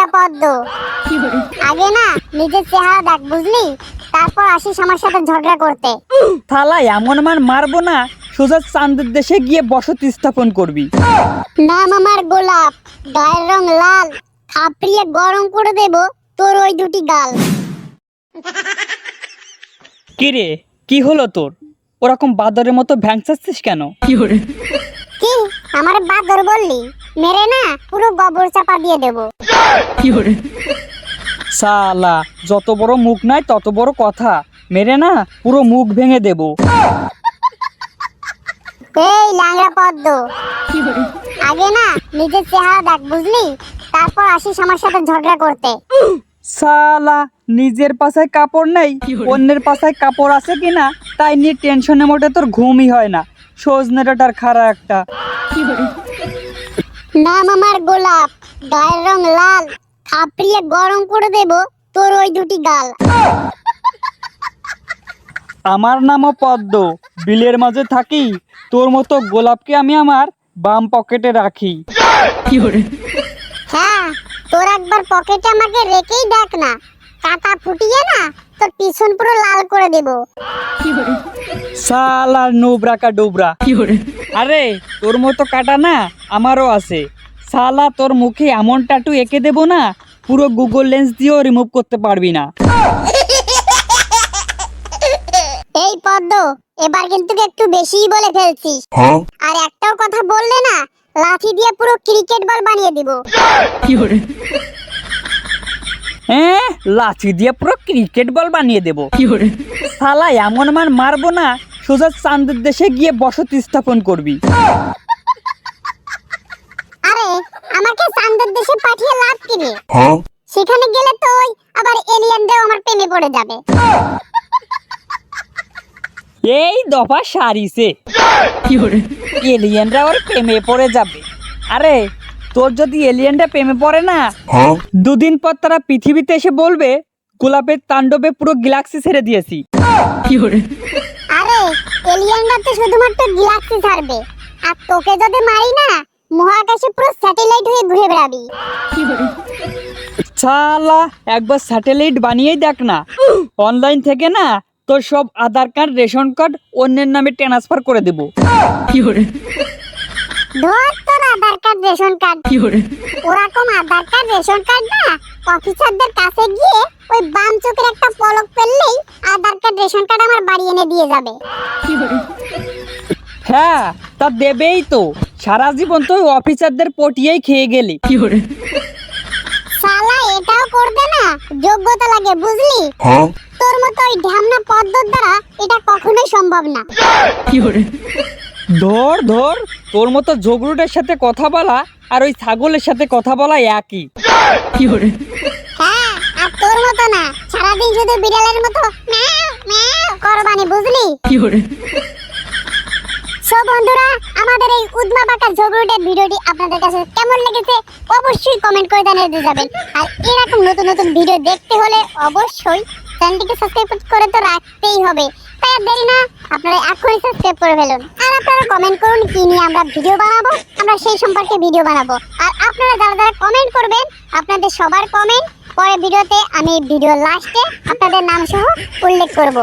ল্যাংড়া পদ্ম। আগে না নিজের চেহারা দেখ বুঝলি? তারপর আসিস আমার সাথে ঝগড়া করতে। থালা এমন মার মারবো না সোজা চাঁদের দেশে গিয়ে বসতি স্থাপন করবি। নাম আমার গোলাপ গায়ের রং লাল খাপড়িয়ে গরম করে দেব তোর ওই দুটি গাল। কি রে কি হলো তোর? ওরকম বাদরের মতো ভ্যাংসাচ্ছিস কেন? কি? আমার বাদর বললি মেরে না পুরো গোবর চাপা দিয়ে দেব। সালা যত বড় মুখ নাই তত বড় কথা। মেরে না পুরো মুখ ভেঙে দেব। এই ল্যাংড়া পদ্ম। আগে না নিজের চেহারা দেখ বুঝলি? তারপর আসিস আমার সাথে ঝগড়া করতে। সালা নিজের পাশায় কাপড় নেই। অন্যের পাশায় কাপড় আছে কিনা তাই নিয়ে টেনশনে মোটে তোর ঘুমই হয় না। সজনেটার খারা একটা। নাম আমার গোলাপ। গায়ের রং লাল খাপড়িয়ে গরম করে দেব তোর ওই দুটি গাল। আমার নামও পদ্ম বিলের মাঝে থাকি তোর মতো গোলাপকে আমি আমার বাম পকেটে রাখি। হ্যাঁ তোর একবার পকেটে আমাকে রেখেই দেখ না কাটা ফুটিয়ে না তোর পিছন পুরো লাল করে দেব। সালা নোবরা কা ডোবরা আরে তোর মতো কাটা না আমারও আছে। সালা তোর মুখে এমন টাটু এঁকে দেবো না পুরো গুগল লেন্স দিয়েও রিমুভ করতে পারবি না। এই পদ্ম এবার কিন্তু একটু বেশিই বলে ফেলছিস। আর একটাও কথা বললে না লাঠি দিয়ে পুরো ক্রিকেট বল বানিয়ে দিব। হ্যাঁ লাঠি দিয়ে পুরো ক্রিকেট বল বানিয়ে দেবো। সালা এমন মার মারবো না সোজা চাঁদের দেশে গিয়ে বসতি স্থাপন করবি। আমাকে চান্দের দেশে পাঠিয়ে লাভ কি রে? সেখানে গেলে তো ওই আবার এলিয়েনরাও আমার প্রেমে পড়ে যাবে। এই দফা সারিছে। এলিয়েনরা ওর প্রেমে পড়ে যাবে। আরে তোর যদি এলিয়েনটা প্রেমে পড়ে না দুদিন পর তারা পৃথিবীতে এসে বলবে গোলাপের তাণ্ডবে পুরো গ্যালাক্সি ছেড়ে দিয়েছি। আরে এলিয়েনরা তো শুধুমাত্র গ্যালাক্সি ছাড়বে। আর তোকে যদি মারি না মহাকাশে পুরো স্যাটেলাইট হয়ে ঘুরে বেড়াবি। শালা একবার স্যাটেলাইট বানিয়েই দেখ না। অনলাইন থেকে না তোর সব আধার কার্ড রেশন কার্ড অন্যের নামে ট্রান্সফার করে দেবো। ধর তোর আধার কার্ড রেশন কার্ড। ওরকম আধার কার্ড রেশন কার্ড না অফিসারদের কাছে গিয়ে ওই বাম চোখের একটা পলক ফেললেই আধার কার্ড রেশন কার্ড আমার বাড়ি এনে দিয়ে যাবে। হ্যাঁ তা দেবেই তো। সারা জীবন তো অফিসারদের পটিয়েই খেয়ে গেলি। কি করে? শালা এটাও করবে না। যোগ্যতা লাগে বুঝলি? তোর মতো ওই ঢ্যামনা পদ্ধত দ্বারা এটা কখনোই সম্ভব না। কি করে? ধর ধর তোর মতো ঝগড়ুটের সাথে কথা বলা আর ওই ছাগলের সাথে কথা বলা একই। কি করে? হ্যাঁ আর তোর মতো না সারাদিন শুধু বিড়ালের মতো ম্যাও ম্যাও করবানি বুঝলি? সো বন্ধুরা আমাদের এই উদ্মা বাঁকা ঝগড়ুটের ভিডিওটি আপনাদের কাছে কেমন লেগেছে অবশ্যই কমেন্ট করে জানিয়ে দিয়ে যাবেন। আর এরকম নতুন নতুন ভিডিও দেখতে হলে অবশ্যই চ্যানেলটিকে সাবস্ক্রাইব করে তো রাখতেই হবে। তাই আর দেরি না, আপনারা এখনই সাবস্ক্রাইব করে ফেলুন। আর আপনারা কমেন্ট করুন কি নিয়ে আমরা ভিডিও বানাবো, আমরা সেই সম্পর্কে ভিডিও বানাবো। আর আপনারা যারা যারা কমেন্ট করবেন, আপনাদের সবার কমেন্ট পরে ভিডিওতে আমি ভিডিও লাস্টে আপনাদের নাম সহ উল্লেখ করব।